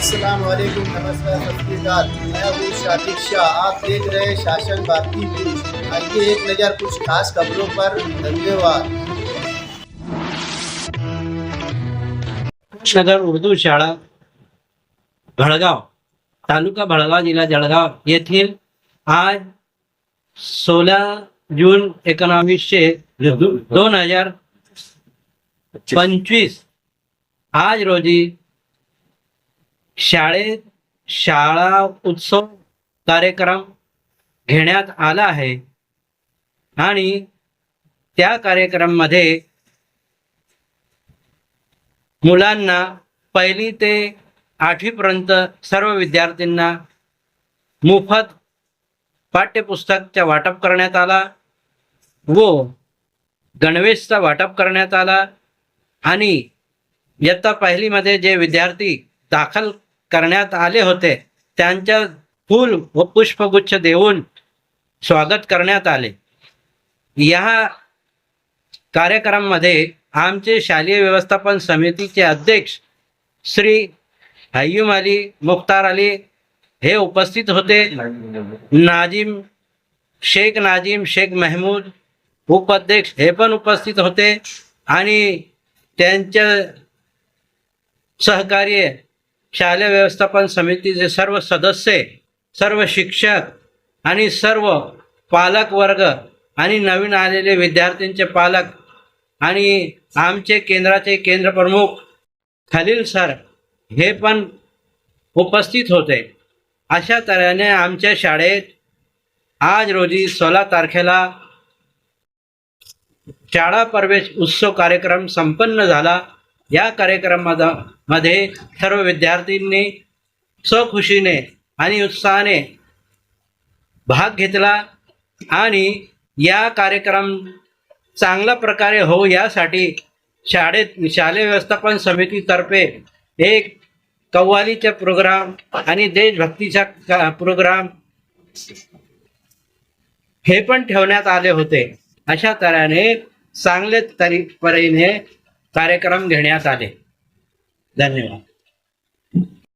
अस्सलाम वालेकुम नमस्कार सत मैं हूँ शातिक शाह। आप देख रहे हैं शासन भारती न्यूज आइए एक नज़र कुछ खास खबरों पर। धन्यवाद। नगर उर्दू शाळा भडगाव तालुका भडगाव जिल्हा जळगाव येथील आज सोळा जून एकोणावीसशे दोन हजार पंचवीस. आज रोजी शाळेत शाळा उत्सव कार्यक्रम घेण्यात आला आहे. आणि त्या कार्यक्रमामध्ये मुलांना पहिली ते आठवीपर्यंत सर्व विद्यार्थ्यांना मोफत पाठ्यपुस्तकचा वाटप करण्यात आला व गणवेशचा वाटप करण्यात आला. आणि इयत्ता पहिलीमध्ये जे विद्यार्थी दाखल करण्यात आले होते. त्यांच्या फूल व पुष्पगुच्छ देऊन स्वागत करण्यात आले. या कार्यक्रमामध्ये आमचे शालेय व्यवस्थापन समितीचे अध्यक्ष श्री हय्यूम अली मुख्तार अली हे उपस्थित होते. नाजिम शेख नाजिम शेख महमूद उपाध्यक्ष हे पण उपस्थित होते. आणि त्यांच्या सहकार्य शालेय व्यवस्थापन समितीचे सर्व सदस्य सर्व शिक्षक आणि सर्व पालक वर्ग आणि नवीन आलेले विद्यार्थ्यांचे पालक आणि आमचे केंद्राचे केंद्रप्रमुख खलील सर हे पण उपस्थित होते. अशा तऱ्हेने आमच्या शाळेत आज रोजी सोळा तारखेला शाळा प्रवेश उत्सव कार्यक्रम संपन्न झाला. या कार्यक्रमामध्ये मध्ये सर्व विद्यार्थ्यांनी स्वखुशीने आणि उत्साहाने भाग घेतला आणि या कार्यक्रम चांगल्या प्रकारे हो यासाठी शाळेत शालेय व्यवस्थापन समितीतर्फे एक कव्वालीचा प्रोग्राम आणि देशभक्तीचा प्रोग्राम हे पण ठेवण्यात आले होते. अशा तऱ्हेने चांगले तरी परीने कार्यक्रम घेण्यात आले धन्यवाद